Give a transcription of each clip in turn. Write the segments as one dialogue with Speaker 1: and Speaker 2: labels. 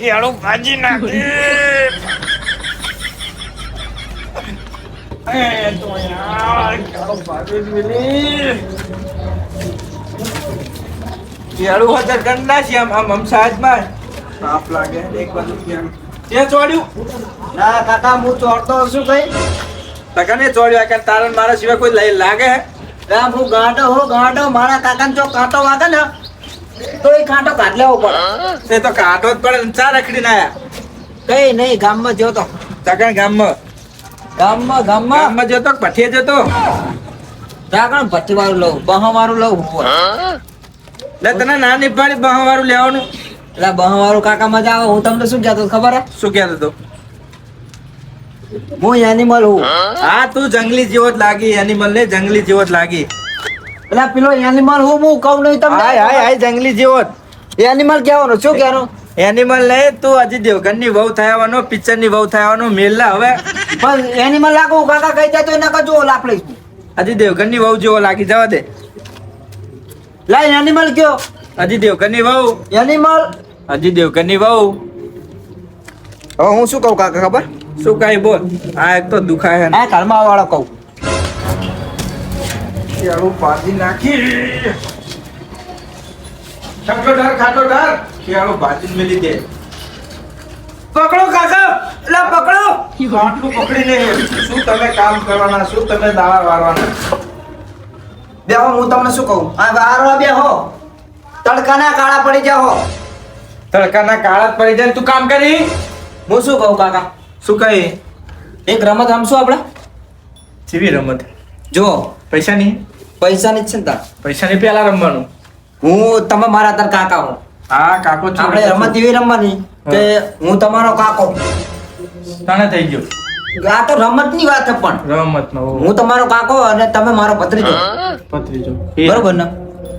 Speaker 1: કેળું ભાજી નાખી.
Speaker 2: લાગે, એક બાજુ તે ચોડ્યું
Speaker 3: ના, કાકા, હું ચોરતો છું કઈ
Speaker 2: તકને ચોડ્યું કે તારણ મારા સિવાય કોઈ લાગે
Speaker 3: ના હું ગાંડો, હો ગાંડો, મારા કાકાને જો કાંટો વાગે ને તો એ કાંટો કાઢ લેવો પડે.
Speaker 2: તે તો કાંટો જ પડે ચા રખડી ના
Speaker 3: કઈ નહીં ગામમાં જ્યો તો
Speaker 2: ચાકણ ગામમાં.
Speaker 3: ગામમાં ગામમાં?
Speaker 2: ગામમાં જતો તો પઠીએ જતો?
Speaker 3: ચાકણ ભઠ્ઠી વાળું લઉં બહા વાળું લઉં
Speaker 2: એટલે તને ના ની પાડી બહા વાળું લેવાનું.
Speaker 3: એટલે બહા વાળું કાકા મજા આવે હું તમને શું કહેતો ખબર હે?
Speaker 2: શું કહેતો તો
Speaker 3: હું એનિમલ હું.
Speaker 2: હા તું જંગલી જેવો જ લાગી એનિમલ ને જંગલી જેવો જ લાગી.
Speaker 3: એટલે પેલો એનિમલ હું હું કહું નહીં તમને?
Speaker 2: હાય હાય હાય જંગલી જેવો.
Speaker 3: એનિમલ કહેવાનો શું કહેવાનું?
Speaker 2: એનિમલ ને તું હજી દેવગનની વહુ થયાવાનો પિક્ચરની વહુ થયાવાનો મેલ લા હવે.
Speaker 3: પણ એનિમલ લાગુ કાકા કહી જાય તો એના કજો લાપ લઈશું
Speaker 2: અજી દેવગનની વહુ જેવો લાગી જવા દે.
Speaker 3: લા એનિમલ કયો?
Speaker 2: હજી દેવગનની વહુ.
Speaker 3: એનિમલ
Speaker 2: હજી દેવગનની વહુ.
Speaker 3: હવે હું શું કહું કાકા ખબર?
Speaker 2: શું કઈ બોલ. આ એક તો દુખાય
Speaker 3: આ ઘરમાં વાળો કહું.
Speaker 2: કેળું ભાજી નાખી. ખાટો ડાર ખાટો ડાર ખેડું ભાજી મેલી દે પકડો કાકા, લા પકડો. આટલું પકડીને શું તમે કામ કરવાના, શું તમે દાવા વારવાના
Speaker 3: બેહો, હું તમને શું કહું? આ વારવા બેહો. તડકાના કાળા પડી જાઓ
Speaker 2: તડકાના કાળા પડી જાય તું કામ કરી?
Speaker 3: હું શું કહું કાકા?
Speaker 2: શું કહી?
Speaker 3: એક રમત રમશું આપણે?
Speaker 2: જેવી રમત?
Speaker 3: જો
Speaker 2: પૈસા નહીં.
Speaker 3: પૈસાની જ ચિંતા.
Speaker 2: પૈસા પૈસાની પેલા રમવાનું.
Speaker 3: હું તમે મારા તાર કાકા હો.
Speaker 2: હા કાકો
Speaker 3: આપણે રમત એવી રમવાની કે હું તમારો કાકો.
Speaker 2: તને થઈ ગયો.
Speaker 3: આ તો રમતની વાત છે પણ.
Speaker 2: રમત નો
Speaker 3: હું તમારો કાકો અને તમે મારો ભત્રીજો.
Speaker 2: પત્રીજો
Speaker 3: બરોબર ને?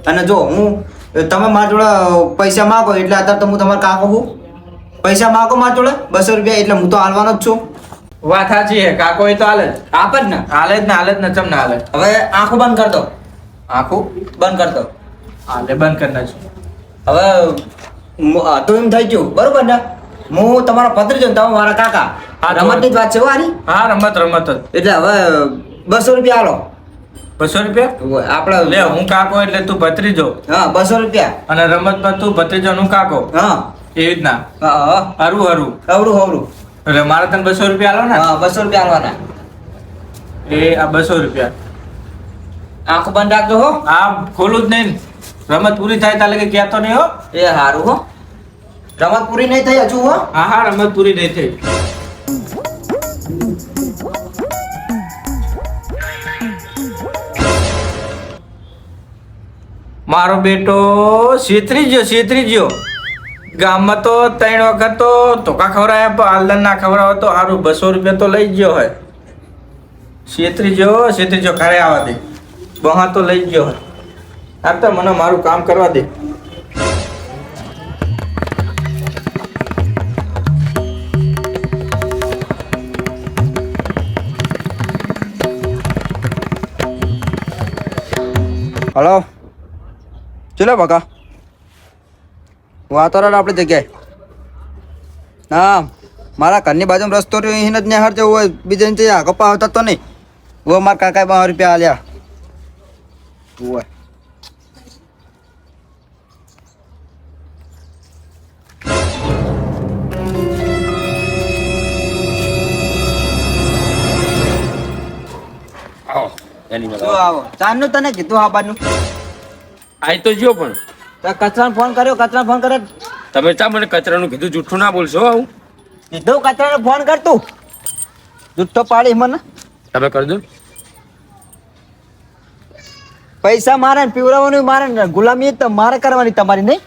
Speaker 3: અને જો હું તમે મારા જોડે પૈસા માગો એટલે અત્યારે તો હું તમારો કાકો હું પૈસા માગો મારા જોડે બસો રૂપિયા એટલે હું તો હાલવાનો જ છું.
Speaker 2: વાત સાચી હે કાકો એ તો હાલે જ.
Speaker 3: આપ જ ને?
Speaker 2: હાલે જ ને હાલે જ ને ચમ ના હાલે?
Speaker 3: હવે આંખો બંધ કર દો.
Speaker 2: આખું
Speaker 3: બંધ કર દો.
Speaker 2: હાલે બંધ કરી નાખજો.
Speaker 3: હવે મ- તો એમ થઈ ગયું. બરોબર ને? હું તમારો પત્ર ને તમે મારા કાકા.
Speaker 2: આ
Speaker 3: રમતની જ વાત છે વારી
Speaker 2: હા રમત રમત જ.
Speaker 3: એટલે હવે બસો રૂપિયા હાલો
Speaker 2: બસો રૂપિયા?
Speaker 3: આપણે
Speaker 2: લે હું કાકો એટલે તું ભત્રીજો.
Speaker 3: હા બસો રૂપિયા.
Speaker 2: અને રમતમાં તું ભત્રીજો નું કાકો.
Speaker 3: હા.
Speaker 2: એવી રીતના. હરું હરું.
Speaker 3: હવડું હવડું
Speaker 2: એટલે મારે તને બસો રૂપિયા આલો ને
Speaker 3: હા બસો રૂપિયા આલવાના.
Speaker 2: એ આ બસો રૂપિયા.
Speaker 3: આંખો બંધ રાખજો હો.
Speaker 2: આ ખોલું જ નહીં. રમત પૂરી થાય તાલે લગે કહેતો નહીં હો.
Speaker 3: એ સારું હો. રમત પૂરી નહીં થઈ હજુ હો.
Speaker 2: હા હા રમત પૂરી નહીં થઈ. મારો બેટો છેતરી ગયો છેતરી ગયો ગામમાં તો ત્રણ વખત તો ધોકા ખવડાયા, પણ હાલદન ના ખવડાવો તો સારું બસો રૂપિયા તો લઈ ગયો હોય. છેતરી જો છેતરી જો ઘરે આવવા દે. બહા તો લઈ ગયો હોય. આ તો મને મારું કામ કરવા દે.
Speaker 3: હલો. ચલો બકા વાતાવરણ આપણી જગ્યાએ. હા મારા ઘરની બાજુમાં રસ્તો રહ્યો અહીં જ નિહાર જવું હોય બીજા ત્યાં કપા આવતા તો નહીં. વો મારા કાકા બાર રૂપિયા આલ્યા. હોય. શું આવો. ચાંદનું તને કીધું આ બાજુ
Speaker 4: આઈ તો જો પણ.
Speaker 3: કચરાને ફોન કર્યો કચરા ફોન કર્યો.
Speaker 4: તમે ચા મને કચરાનું કીધું જૂઠું ના બોલશો આવું.
Speaker 3: કીધું કચરાને ફોન કર તું. જુઠ્ઠો પાડી મને.
Speaker 4: તમે કરજો.
Speaker 3: પૈસા મારે ને પીવડાવવાનું મારે ને ગુલામી તો મારે કરવાની તમારી નહીં.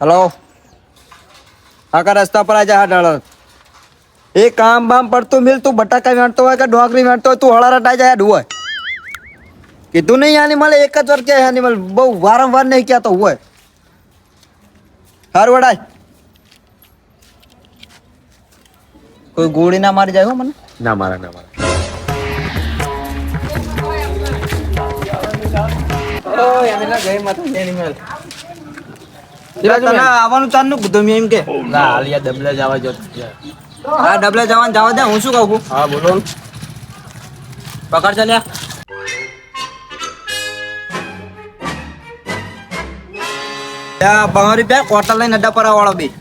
Speaker 3: હલો. આખા રસ્તા પર આજે હા ડાળો એ કામ બામ પડતું મિલતું બટાકા વેણતો હોય કે ડોંગરી વેણતો હોય તું હળારા ટાઈ જાય હોય. કીધું નહીં આની મળે એક જ વાર કે આની મળે બહુ વારંવાર નહીં કહેતો હોય. હાર વડાય કોઈ ગોળી ના મારી જાય હો મને?
Speaker 4: ના મારા ના મારા.
Speaker 3: આવવાનું ચાલનું કીધું એમ કે.
Speaker 4: ના હાલિયા દબલા જવા જો
Speaker 3: હા ડબલે જવાનું જવા દે હું શું કહું છું?
Speaker 4: હા બોલો.
Speaker 3: પકડ ચાલ્યા. બાવન રૂપિયા લઈને અડ્ડા પર વાળો બી.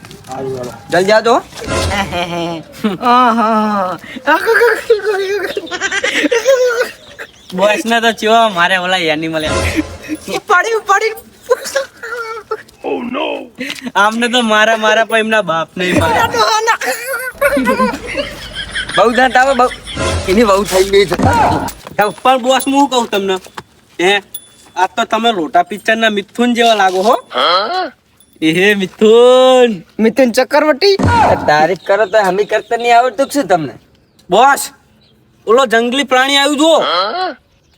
Speaker 3: જલ્દી જાજો
Speaker 5: બોસ ને તો ચિયો મારે ઓલા એનિમલ
Speaker 3: ઉપાડી ઉપાડી.
Speaker 5: આમને તો મારા મારા પણ એમના બાપ નહીં મારે.
Speaker 3: બહુ દાંત આવે બહુ. એની બહુ થઈ ગઈ છે.
Speaker 5: પણ બોસ હું કહું તમને? હે આ તો તમે લોટા પિક્ચર ના મિથુન જેવા લાગો હો. એ હે મિથુન.
Speaker 3: મિથુન ચક્રવર્તી? તારીફ કરો તો હમી કરતા નહીં આવડતું શું તમને?
Speaker 5: બોસ ઓલો જંગલી પ્રાણી આવ્યું જુઓ.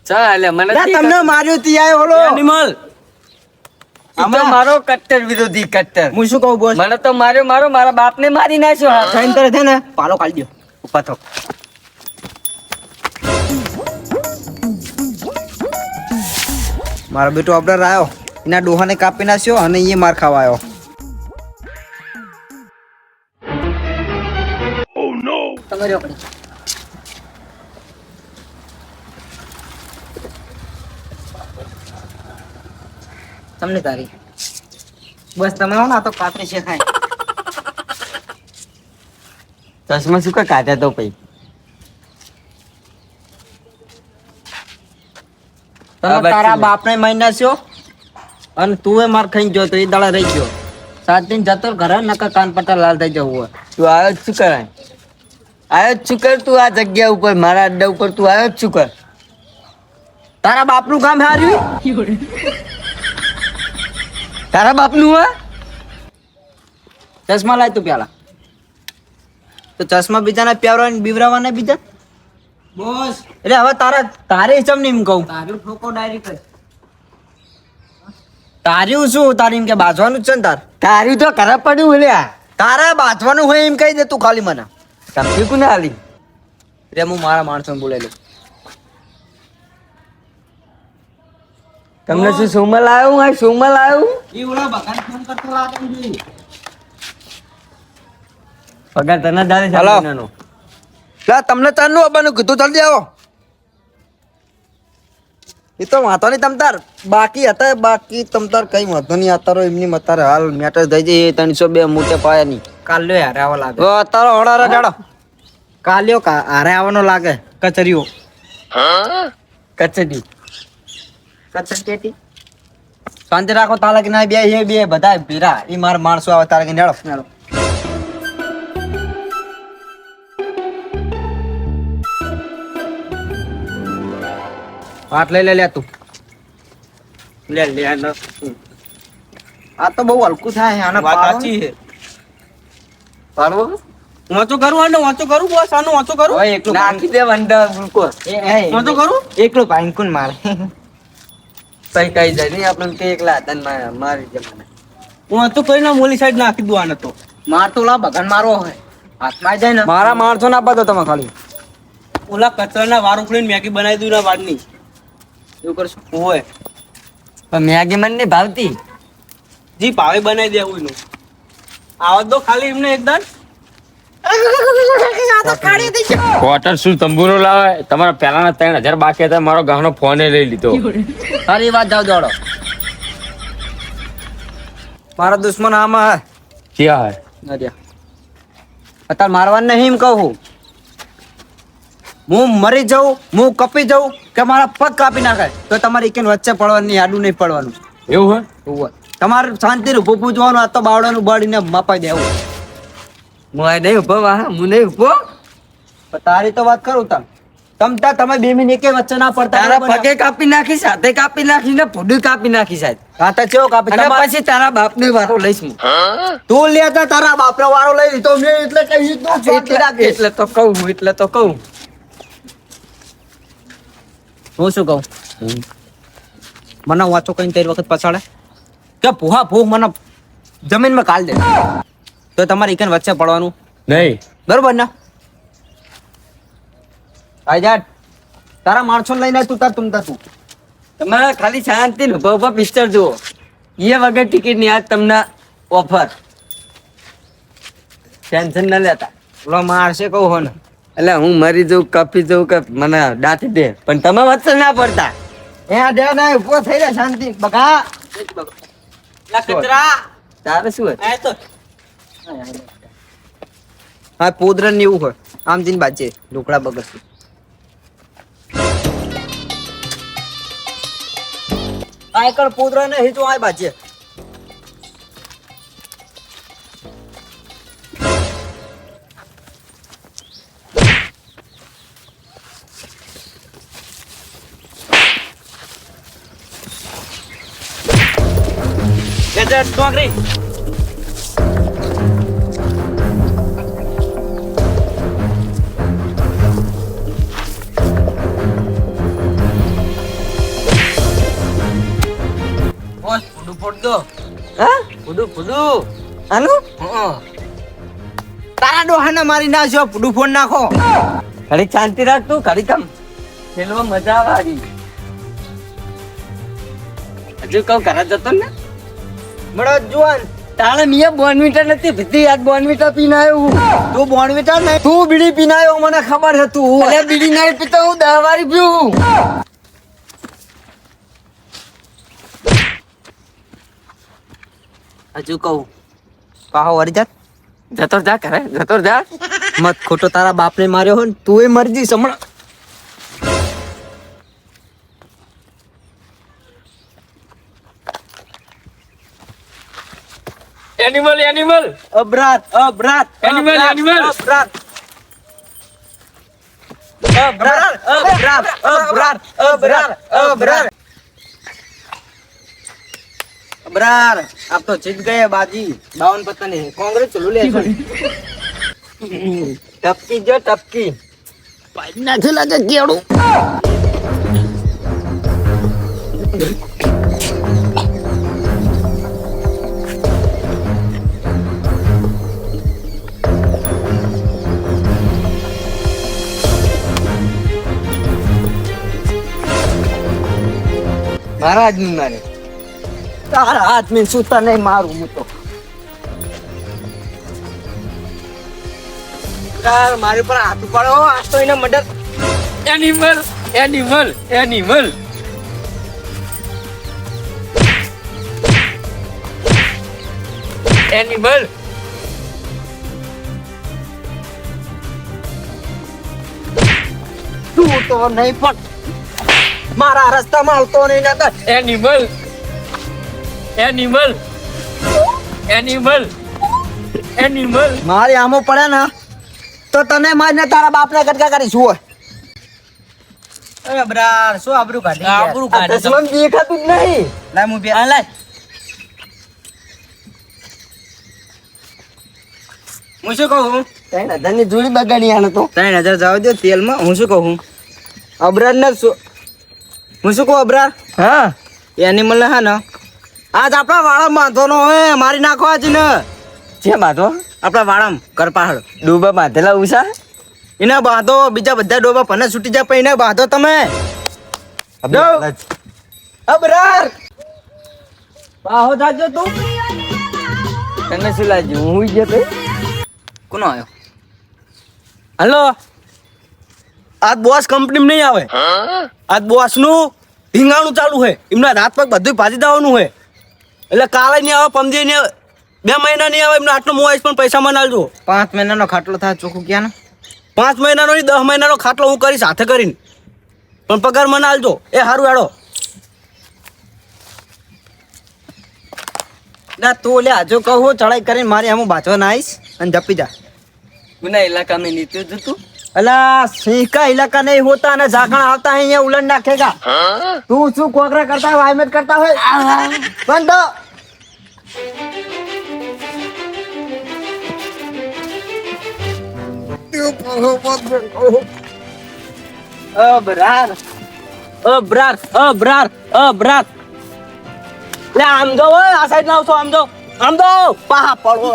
Speaker 3: ચાલે મને તમને માર્યો તી આયો ઓલો.
Speaker 5: એનિમલ
Speaker 3: અમે મારો કટ્ટર વિરોધી કટ્ટર.
Speaker 5: હું શું કહું બોસ?
Speaker 3: મને તો માર્યો મારો મારા બાપને મારી નાખ્યો. હા ખાઈને તરત છે ને પાલો કાઢી દો ઊભા થો મારો બેટો અબડર આવ્યો એના ડોહાને કાપી નાખ્યો અને એ માર ખાવા આવ્યો તમને તારી. બસ તમે ના તો કાતરી છે ખાય. ચશ્મા શું કઈ કાઢ્યા તો પછી? તારા બાપ ને મારી નાખ્યો અને તું એ માર ખાઈ ગયો તો એ દાડા રહી ગયો. સાત દિન જતો ઘરે નકા કાન પટ્ટા લાલ થઈ જવું હોય. તું આવ્યો જ શું કરાય? આવ્યો જ શું કર તું આ જગ્યા ઉપર? મારા અડ્ડા ઉપર તું આવ્યો જ શું કર? તારા બાપનું કામ હાર્યું? તારા બાપનું હા? ચશ્મા લાય તું પેલા તો ચશ્મા બીજાના પ્યારવા બીવરાવાના બીજા?
Speaker 5: બોસ.
Speaker 3: એટલે હવે તારા તારે ચમ નહીં એમ કહું? તારું ઠોકો ડાયરેક્ટ તાર્યું શું? તારે એમ કે બાજવાનું જ છે ને તાર? તાર્યું તો ખરાબ પડ્યું લ્યા તારા બાજવાનું હોય એમ કહી દે તું ખાલી મને. સમજી ને હાલી? રે હું મારા માણસો બોલેલો તમને શું સોમલ આવ્યું? હા સોમલ આવ્યું?
Speaker 5: એ ઓલા બગાન ફોન કરતો લાગે છે.
Speaker 3: પગાર તને દાદે
Speaker 2: નાનો લા તમને ચાંદનું આવવાનું કીધું જલ્દી આવો.
Speaker 3: એ તો વાંધો નહીં તમતાર બાકી હતા બાકી તમતાર કઈ વાંધો નહીં અત્યારે એમની અત્યારે હાલ મેટર થઈ જાય ત્રણસો બે મોટે પાયા નહીં. કાલ્યો હારે આવવા લાગે. અત્યારે હોડારા જાડો કાલ્યો હારે આવવાનો લાગે કચરીઓ. કચરી. શાંતિ રાખો તાલા કે ના બે એ બે બધા ભીરા. એ માર માણસો આવે તારા કે નેળો નેળો હાથ લઈ લે લે તું.
Speaker 5: લે લે
Speaker 3: આ તો બહુ હલકું થાય આના
Speaker 5: વાત સાચી છે.
Speaker 3: પાડવો
Speaker 5: વાંચો કરું આનો વાંચો કરું બોસ આનું વાંચો કરું?
Speaker 3: એકલું નાખી દે વંડા એ
Speaker 5: વાંચો કરું?
Speaker 3: એકલું કોણ મારે. કઈ જાય. નહીં આપણને કે એકલા હતા ને મારી દે મને.
Speaker 5: હું વાંચો કરીને મોલી સાઈડ નાખી દઉં આને તો.
Speaker 3: માર તો લા ભગવાન મારો હોય હાથમાં જાય ને. મારા માણસો ના પાતો તમે ખાલી.
Speaker 5: ઓલા કચરાના વાર ઉપડીને મેગી બનાવી દઉં ના વારની
Speaker 3: એવું કરશું?
Speaker 5: હોય.
Speaker 3: મેગી મને નહીં ભાવતી.
Speaker 5: જી ભાવે બનાવી દેવું એનું. આવત દો ખાલી એમને એકદમ
Speaker 4: ક્વાર્ટર શું તંબુરો લાવે? તમારા પહેલાના ત્રણ હજાર બાકી હતા મારો ગાહનો ફોને લઈ લીધો.
Speaker 3: સારી વાત જાવ દોડો. મારા દુશ્મન આમાં
Speaker 4: ક્યાં હે?
Speaker 3: અત્યારે મારવાનું નહીં એમ કહું. હું મરી જાઉં હું કપી જાઉં કે મારા પગ કાપી નાખે તો તમારી કેન વચ્ચે પડવાની નહીં આડું નહીં પડવાનું.
Speaker 4: એવું હે.
Speaker 3: તમારે શાંતિનું ભૂપું જોવાનું આ તો બાવડાનું બળીને મપાઈ દેવું. હું નહીં ઊભો વાહ હું નહીં ઊભો તારી તો વાત કરું તમ. તમતા તમે બે મિનિટ એકે વચ્ચે ના પડતા તારા પગે કાપી નાખી સાથે કાપી નાખી ને ફૂડું કાપી નાખી સાહેબ. કાતા ચેવો કાપી? પછી તારા બાપ નો વારો લઈશ હું. તું લેતા તારા બાપ નો વારો લઈ તો મેં એટલે કહી દીધું એટલે તો કહું હું એટલે તો કહું. હું શું કહું? મને વાંચો કઈ તેર વખત પછાડે? કે ભૂહા ભૂહ મને જમીનમાં કાલ દે. તો તમારે એકન વચ્ચે પડવાનું.
Speaker 4: નહીં.
Speaker 3: બરોબર ને? આઈ તારા માણસો લઈને તું તાર તું તું.
Speaker 4: તમારે ખાલી શાંતિ ઊભા ઊભા પિક્ચર જુઓ. એ વગર ટિકિટની આજ તમને ઓફર. ટેન્શન ન લેતા.
Speaker 3: ઓલો મારશે કહું હો ને.
Speaker 4: એટલે હું મરી જઉં કપી જઉં કે મને દાંતી દે. પણ તમે વચ્ચે ના પડતા.
Speaker 3: એ આ દે ના ઊભો થઈ જાય શાંતિ. બકા
Speaker 5: લા કચરા.
Speaker 4: તારે શું હતું?
Speaker 3: હા પોદરન ને એવું હોય. આમ જઈને બાજે ઢોકળા બગસ આયકળ પોદરા ને હિજો આય બાજે.
Speaker 5: Get that,
Speaker 3: બોસ
Speaker 4: હા આનું
Speaker 3: તારા ડોહાના મારી નાખ્યો ફૂડું ફોન નાખો.
Speaker 4: ઘડી શાંતિ રાખ તું ઘડી કમ ખેલવા મજા આવી હજુ કહું ઘરે જતો ને?
Speaker 3: મળો જુવાન.
Speaker 4: તાણે મિયા બોનવીટા નથી ભીતી આજ બોનવીટા પીને આવ્યો હું.
Speaker 3: તું બોનવીટા નહીં
Speaker 4: તું બીડી પીને આવ્યો મને ખબર હતું અરે બીડી નહીં પીતો હું દહવારી પીવું
Speaker 3: હજુ કહું. પાહો વરી જાત
Speaker 4: જતો જા કરે જતો જા.
Speaker 3: મત ખોટો તારા બાપને માર્યો હોય ને તું એ મરજી સમણ
Speaker 6: એનિમલ એનિમલ
Speaker 3: અબરાત અબરાત એનિમલ
Speaker 6: એનિમલ
Speaker 3: અબરાત અબરાત અબરાત અબરાત અબરાત અબરાત બરાર આપ તો જીત ગયા બાજી. બાવન પત્તા કોંગ્રેસ ચલો લે
Speaker 4: ટપકી જો ટપકી.
Speaker 3: નાખી લાગે કેળું.
Speaker 4: મહારાજનું નાની
Speaker 3: તારા હાથ મેં સૂતા નહીં મારું હું તો. યાર મારી પર હાથ ઉપાડો આ તો એને murder
Speaker 6: animal animal animal animal
Speaker 3: તું તો નહીં પણ મારા રસ્તામાં આવતો નહીં
Speaker 6: એનિમલ એનિમલ એનિમલ એનિમલ
Speaker 3: મારી આમો પડે ને તો તને મારીને તારા બાપને કટકા કરીશ હોય અરે બ્રાર શું આબરૂ કાઢી
Speaker 5: આબરૂ
Speaker 3: આ
Speaker 5: કાઢી
Speaker 3: દસમન દેખાતું જ નહીં. લાય હું બે. લાય. હું શું કહું?
Speaker 4: ત્રણ હજારની જોડી બગાડી આને તો.
Speaker 3: ત્રણ હજાર જવા દો તેલમાં. હું શું કહું? અબરાર ને શું હું શું કહું અબરાર?
Speaker 4: હા.
Speaker 3: એનિમલ ને હા ને. આજ આપણા બાંધો બાંધવાનો હવે મારી નાખો આજ ને
Speaker 4: છે બાંધો
Speaker 3: આપણા વાળમ કરપાહડ
Speaker 4: ડોબા બાંધેલા ઉષા
Speaker 3: એને બાંધો બીજા બધા ડોબા પને છૂટી જાય પણ એને બાંધો તમે. જો. અબરાર
Speaker 4: બાહો જાજો તું. તને શું લાગ્યું? હું ગયો તો?
Speaker 3: કોનો આવ્યો હલો? આજ બોસ કંપની નહીં આવે. આજ બોસનું ઢીંગાણું ચાલુ છે. એમના રાત પગ બધું ભાજી દેવાનું હોય એટલે કાલે નહીં આવે પમજી નહીં બે મહિના નહીં આવે એમને આટલો હું આવીશ પણ પૈસા મને આલજો પાંચ મહિનાનો ખાટલો થાય ચોખ્ખું ક્યાં પાંચ મહિનાનો નહીં દસ મહિનાનો ખાટલો હું કરીશ સાથે કરીને. પણ પગાર મને આલજો એ સારું હેડો. ના તું લે આજો કહું ચડાઈ કરીને મારે હમું બાચવા ના આવીશ અને જપી જા.
Speaker 4: ગુના ઇલાકામાં નીચે જતું
Speaker 3: અલા કા ઇલાકા નહીં હોતા અને ઝાકણ આવતા અહીંયા ઉલટ નાખેગા. તું શું કોકરા કરતા હોય વાયમેટ કરતા હોય? અબરાર લે, આમ જો આ સાઈડ ના આવશો, આમ જો. આમ જો. પાહા પડો.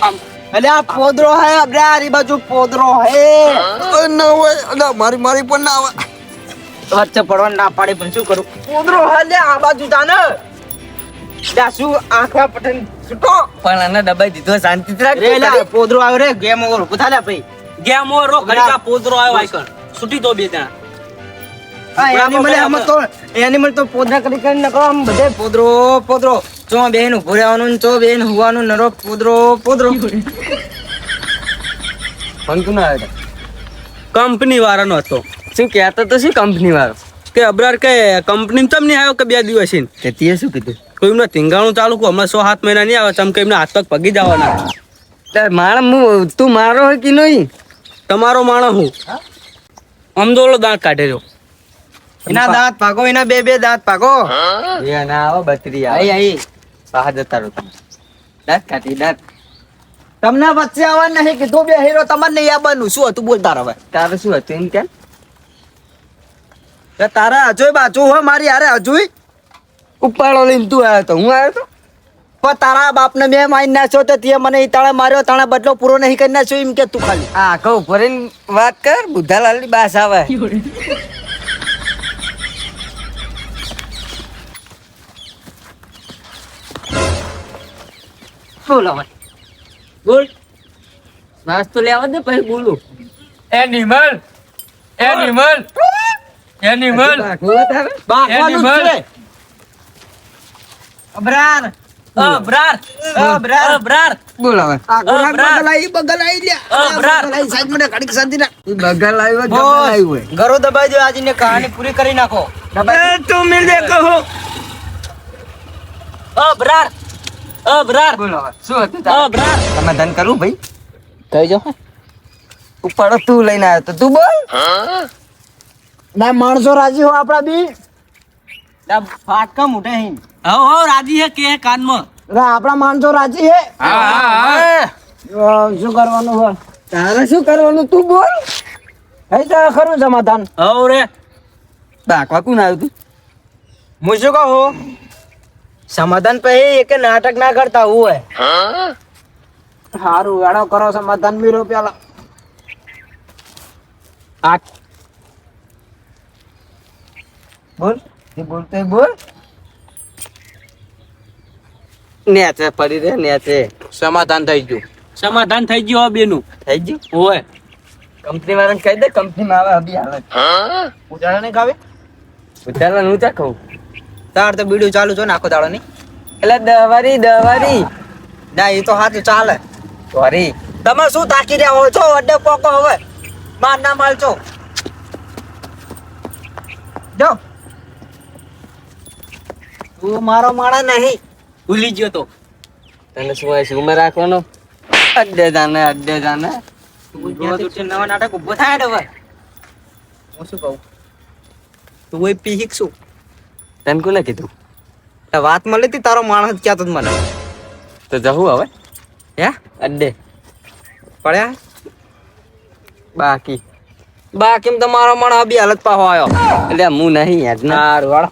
Speaker 3: આમ. અલે આ પોદરો હે અબરે આરી બાજુ પોદરો હે.
Speaker 4: ના હોય અલે મારી મારી પણ ના આવે
Speaker 3: વચ્ચે પડવા ના પાડે પણ શું કરું? પોદરો હાલે આ બાજુ જાને ત્યાં શું આખા પટન છૂટો? પણ આને દબાઈ દીધો શાંતિ રે લા પોદરો આવ્યો રે ગેમ ઓવર કુથા લે ભાઈ.
Speaker 5: ગેમ મોર રો ઘડીકા પોદરો આવ્યો આઈકણ છૂટી દો બે જણા
Speaker 3: એનિમલ આમ તો એનિમલ તો પોદરા કરી કરી નકો આમ બધે પોદરો પોદરો. ચો બેન ઊભો રહેવાનું ચો બેન હુવાનું નરો પોદરો પોદરો. ફંકુ ના આવ્યો
Speaker 5: કંપની વાળાનો હતો.
Speaker 3: શું કહેતો તો શું કંપની વાળો
Speaker 5: કે અબરાર કે કંપની તમ નહીં આવ્યો કે બે દિવસ
Speaker 3: તે તે શું કીધું?
Speaker 5: કોઈ એમને ધીંગાણું ચાલુ કરું હમણાં સો સાત મહિના નહીં આવે ચમ કે એમને હાથ પગ પગી જવાના.
Speaker 3: મારા તું મારો હોય કે નહીં?
Speaker 5: તમારો માણસ હું. અમદોલો દાંત કાઢે રહ્યો.
Speaker 3: એના દાંત પાકો એના બે બે દાંત પાકો એ ના આવો. બત્રી આઈ આઈ. બહાર જતા રહો તમે. દાંત કાઢી દાંત. તમને વચ્ચે આવવા નહીં કીધું બે હીરો તમને નહીં આવવાનું. શું હતું બોલતા રહો તારે શું હતું એમ કેમ તારા અજોય બાજુ હોય મારી હારે હજુ ઉપાડો લઈને તું આવ્યો તો. હું આવ્યો તો? પણ તારા બાપને મેં મારી નાખ્યો તો તે મને તાળે માર્યો તાણે બદલો પૂરો નહીં કરી નાખ્યો એમ કે તું ખાલી. હા કહું ફરીને વાત કર બુદ્ધાલાલની ની બાસ આવે. બોલો બોલ. નાસ્તો લેવા દે પછી બોલું.
Speaker 4: Animal animal animal Animal.
Speaker 3: Abrar.
Speaker 5: Abrar.
Speaker 3: Abrar.
Speaker 5: Abrar.
Speaker 3: બોલો હવે. બગલ આવી બગલ આવી લ્યા
Speaker 5: અબરાર.
Speaker 3: સાઈડ મને ઘડીક શાંતિ રાખ. બગલ આવ્યો જબલ આવ્યો ઘરો દબાઈ દો આજની કહાની પૂરી કરી નાખો.
Speaker 5: તું મિલ દે કહો. અબરાર. અબરાર
Speaker 3: બોલો શું હતું ઓ
Speaker 5: બ્રાર
Speaker 3: તમે ધન કરું ભાઈ?
Speaker 5: થઈ જો
Speaker 3: ઉપાડો તું લઈને આવ્યો તો. તું બોલ. ના માણસો રાજી હો આપડા બી. ફાટકા મોટે હી.
Speaker 5: હો હો રાજી હે કે કાનમાં?
Speaker 3: આપડા માણસો રાજી હે.
Speaker 4: હા હા હા.
Speaker 3: શું કરવાનું હોય તારે શું કરવાનું? તું બોલ. હઈ તો ખરું સમાધાન.
Speaker 5: હો રે.
Speaker 3: બાકવા કોણ આવ્યું તું? હું શું કહું? સમાધાન પછી એક નાટક ના કરતા હોય. સારું વેડો કરો સમાધાન મીરો પેલા.
Speaker 5: આ
Speaker 3: બોલ. એ બોલતો બોલ. નેચે પડી રે નેચે.
Speaker 5: સમાધાન થઈ ગયું. સમાધાન થઈ ગયું હવે બેનું.
Speaker 3: થઈ ગયું?
Speaker 5: હોય.
Speaker 3: કંપની વાળાને કહી દે કંપની માં આવે હબી આવે. ઉજાળા ને ખાવે? ઉજાળા નું ચા ખાવું તાર તો બીડું ચાલુ છો આખો દાડો ની એટલે દવારી દવારી ના એ તો હાથ ચાલે. સોરી તમે શું તાકી રહ્યા હો? છો અડ્ડે પોકો હવે. માર ના માલ છો. જો. તું મારો માણા નહીં.
Speaker 5: ભૂલી ગયો તો.
Speaker 3: તને શું હોય શું રાખવાનો? અડે જાને અડે જાને નવા નાટક ઊભો થાય ને હવે. હું શું કહું? તું એ પી શીખશું તને કોને કીધું? એ વાત મળી હતી તારો માણસ ક્યાં તો મને. તો જવું હવે. હે? અડ્ડે પડ્યા? બાકી. બાકી તો મારો માણસ બી હાલત પાહો આવ્યો એટલે હું નહીં યાર. ના વાળો